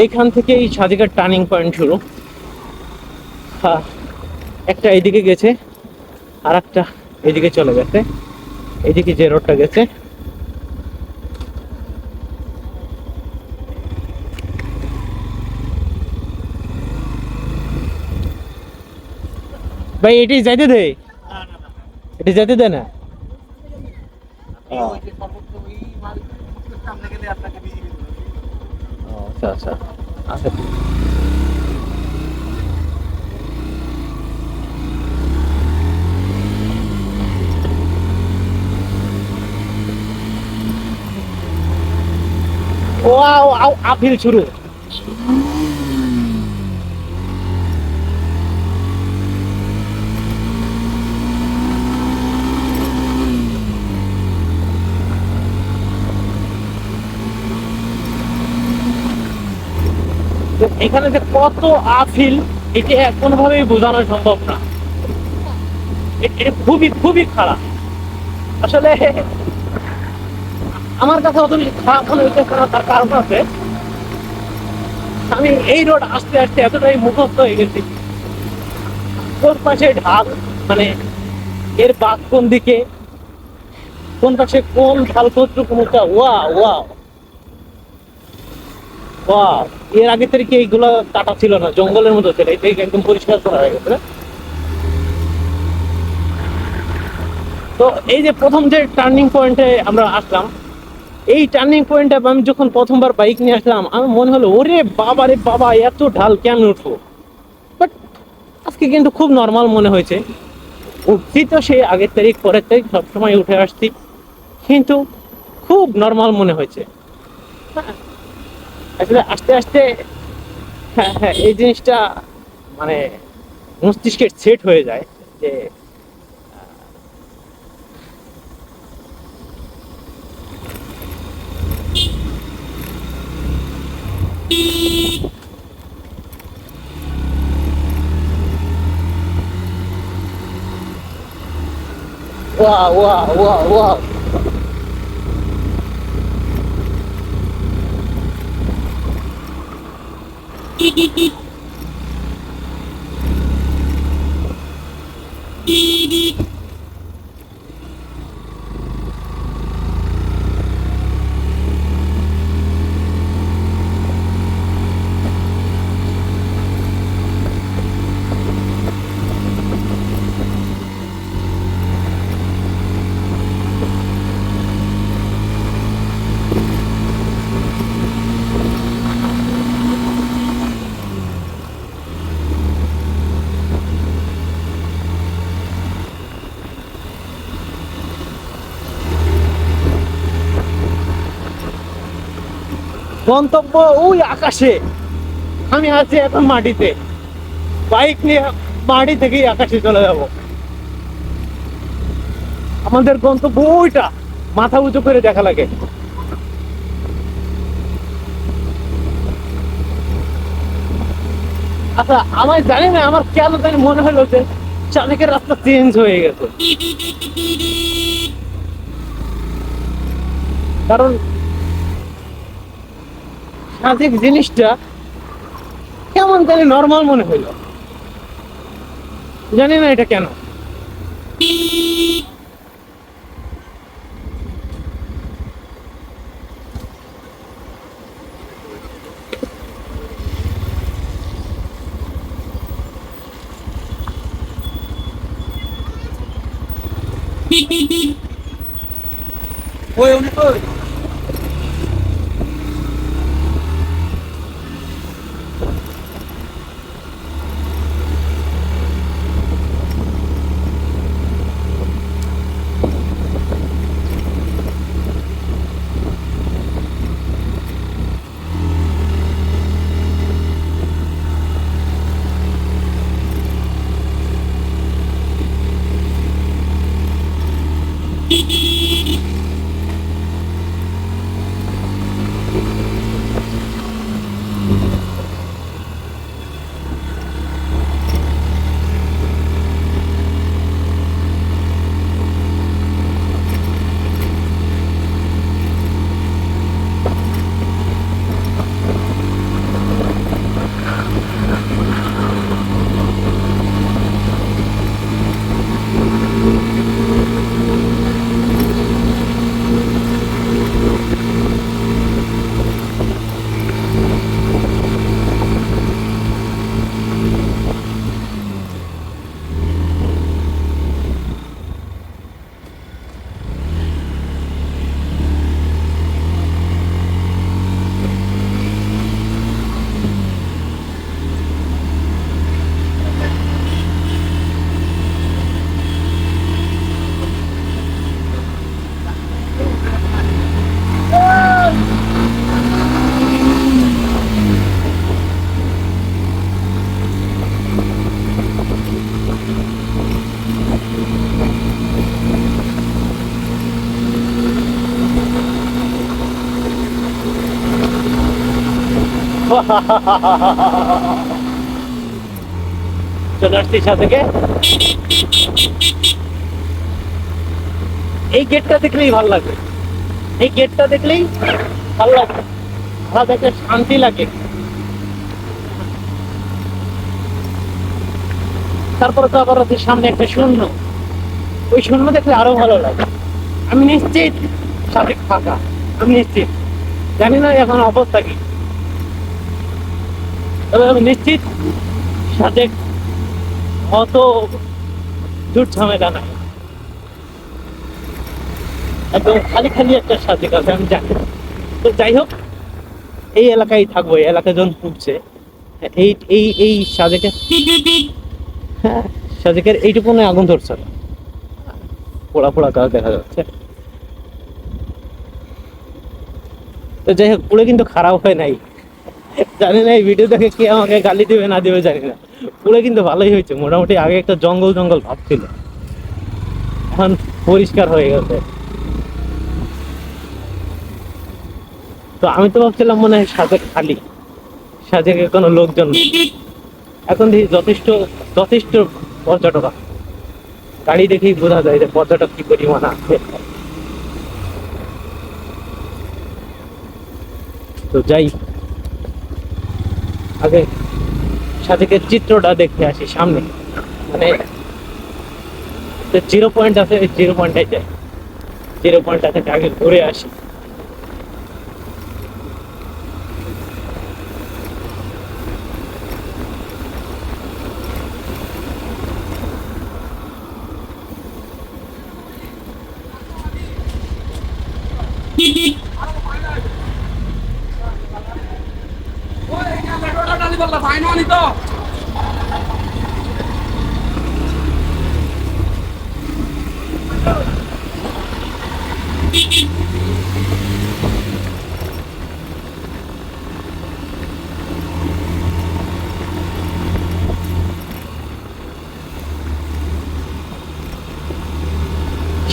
এইখান থেকে এই সাদিকার টার্নিং পয়েন্ট শুরু। হ্যাঁ একটা এদিকে গেছে আর একটা এদিকে চলে গেছে। এদিকে যে রোডটা গেছে। ভাই এটি যাইতে দে? এটি যাইতে দে না? ও, আচ্ছা আচ্ছা। আচ্ছা ও আও আও আপিল শুরু। এখানে যে কত আফিল, এটা কোনোভাবেই বোঝানো সম্ভব না। এটা খুবই খুবই খারাপ। আসলে আমার কাছে অত বেশি খারাপ মনে না, তার কারণ আছে, আমি এই রোড আসতে আসতে এতটাই মুখস্থ হয়ে গেছি। কোন পাশে ঢাল মানে এর বাদ কোন দিকে, কোন পাশে কোন ঢাল কতটুকু ওয়া ওয়া। ওয়া এর আগে থেকে এইগুলো কাটা ছিল না? জঙ্গলের মতো ছিল, এটা একদম পরিষ্কার করা হয়ে গেছে। তো এই যে প্রথম যে টার্নিং পয়েন্টে আমরা আসলাম, এই টার্নিং পয়েন্টে আমি যখন প্রথমবার বাইক নিয়ে আসলাম, আমার মনে হলো, ওরে বাবা রে বাবা, এত ঢাল কেমন উঠবো? বাট আজকে কিন্তু খুব নর্মাল মনে হয়েছে। উঠছি তো সেই আগের তারিখ, পরের তারিখ, সবসময় উঠে আসছি। কিন্তু খুব নর্মাল মনে হয়েছে। হ্যাঁ আসলে আস্তে আস্তে হ্যাঁ হ্যাঁ এই জিনিসটা মানে মস্তিষ্কের সেট হয়ে যায় যে ওয়া ওয়া ওয়া ওয়া Hehehehe গন্তব্য ওই আকাশে। আমি আছি এখন মাটিতে। বাইক নিয়ে মাটি থেকেই আকাশে চলে যাব। আমাদের গন্তব্য ওইটা। মাথা উঁচু করে দেখা লাগে। আচ্ছা আমার জানি না, আমার কেন জানি মনে হলো যে চালকের রাস্তা চেঞ্জ হয়ে গেছে। কারণ সাজিক জিনিসটা কেমন জানি নর্মাল মনে হইল। জানি না এটা কেন। ওই উনি কই? সাথে এই গেটটা দেখলেই ভালো লাগে এই গেটটা দেখলেই ভালো লাগে আলাদা একটা শান্তি লাগে। তারপরে তো আবার ওদের সামনে একটা শূন্য। ওই শূন্য দেখলে আরও ভালো লাগে। আমি নিশ্চিত সাথে ফাঁকা। আমি নিশ্চিত। জানি না এখন অবস্থা কি। তবে আমি নিশ্চিত সাথে অত দূর ঝামেলা নাই। একদম খালি খালি একটা সাথে আছে, আমি জানি। তো যাই হোক, এই এলাকায় থাকব, এই এলাকা যখন ফুটছে এই এই এই সাজেকে হ্যাঁ সাজেকের এইটুকুনে আগুন ধরছে। না পোড়া পোড়া কাজ দেখা যাচ্ছে। তো যাই হোক পুরো কিন্তু খারাপ হয় নাই। জানি না এই ভিডিও দেখে কে আমাকে গালি দিবে না দিবে, জানি না। পুরো কিন্তু ভালোই হয়েছে। মোটামুটি আগে একটা জঙ্গল জঙ্গল ভাব ছিল। এখন পরিষ্কার হয়ে গেছে। তো আমি তো ভাবছিলাম মনে হয় সাজেক খালি। সাজেকে কোনো লোকজন। এখন দেখি যথেষ্ট যথেষ্ট পর্যটক। গাড়ি দেখেই বোঝা যায় যে পর্যটক কি পরিমাণ আছে। তো যাই। আগে সাথে চিত্রটা দেখতে আসি সামনে। মানে জিরো পয়েন্ট আছে জিরো পয়েন্টে যাই জিরো পয়েন্ট থেকে আগে ঘুরে আসি ওই এখানে তো।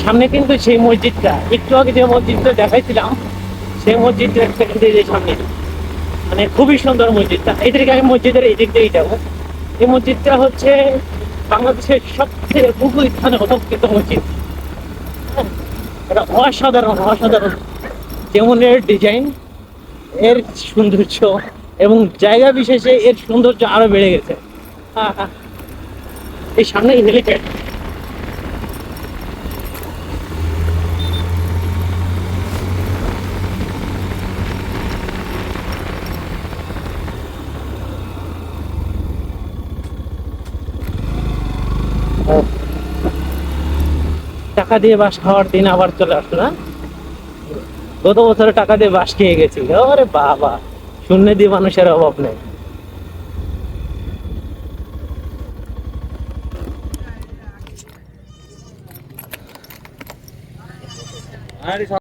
সামনে কিন্তু সেই মসজিদটা। একটু আগে যে মসজিদটা দেখাইছিলাম সেই মসজিদটা কিন্তু সামনে। মানে খুবই সুন্দর মসজিদটা। এই দিকে আমি মসজিদের এই দিক দিয়েই যাব। এই মসজিদটা হচ্ছে বাংলাদেশের সবচেয়ে বহু স্থানে অবস্থিত মসজিদ। এটা অসাধারণ অসাধারণ। যেমন এর ডিজাইন এর সৌন্দর্য এবং জায়গা বিশেষে এর সৌন্দর্য আরও বেড়ে গেছে। এই সামনে হেলিপ্যাড টাকা দিয়ে বাস খাওয়ার দিন আবার চলে আসলো না গত বছরে টাকা দিয়ে বাস খেয়ে গেছি। আরে বাবা শূন্য দিয়ে মানুষের অভাব নেই। আরে